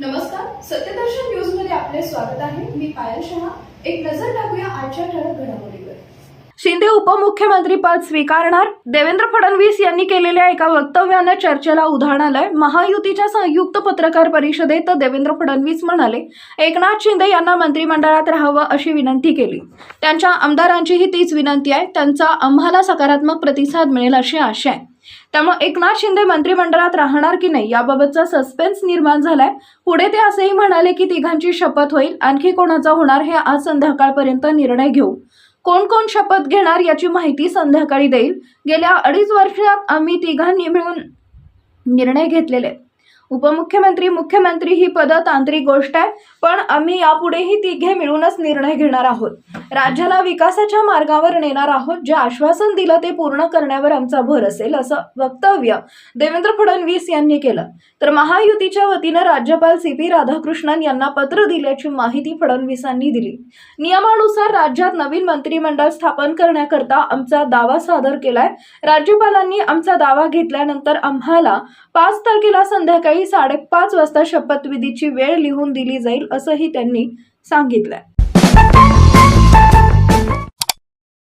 नमस्कार सत्यदर्शन न्यूजमध्ये आपले स्वागत आहे. मी पायल शहा. एक नजर टाकूया आजच्या ठळक घडामोडीवर. शिंदे उपमुख्यमंत्री पद स्वीकारणार? देवेंद्र फडणवीस यांनी केलेल्या एका वक्तव्यानं चर्चेला उदाहरण आलंय. महायुतीच्या संयुक्त पत्रकार परिषदेत देवेंद्र फडणवीस म्हणाले एकनाथ शिंदे यांना मंत्रिमंडळात राहावं अशी विनंती केली. त्यांच्या आमदारांचीही तीच विनंती आहे. त्यांचा आम्हाला सकारात्मक प्रतिसाद मिळेल अशी आशा आहे. त्यामुळे एकनाथ शिंदे मंत्रिमंडळात राहणार की नाही याबाबतचा सस्पेन्स निर्माण झालाय. पुढे ते असेही म्हणाले की तिघांची शपथ होईल. आणखी कोणाचा होणार हे आज संध्याकाळपर्यंत निर्णय घेऊ. कोण कोण शपथ घेणार याची माहिती संध्याकाळी देईल. गेल्या अडीच वर्षात आम्ही तिघांनी मिळून निर्णय घेतलेले. उपमुख्यमंत्री मुख्यमंत्री ही पदं तांत्रिक गोष्ट आहे पण आम्ही यापुढेही तिघे मिळूनच निर्णय घेणार आहोत. राज्याला विकासाच्या मार्गावर नेणार आहोत जे आश्वासन दिलं ते पूर्ण करण्यावर आमचा भर असेल असं वक्तव्य देवेंद्र फडणवीस यांनी केलं. तर महायुतीच्या वतीनं राज्यपाल सी पी राधाकृष्णन यांना पत्र दिल्याची माहिती फडणवीसांनी दिली. नियमानुसार राज्यात नवीन मंत्रिमंडळ स्थापन करण्याकरता आमचा दावा सादर केलाय. राज्यपालांनी आमचा दावा घेतल्यानंतर आम्हाला पाच तारखेला संध्याकाळी साडेपाच वाजता शपथविधीची वेळ लिहून दिली जाईल असंही त्यांनी सांगितलंय.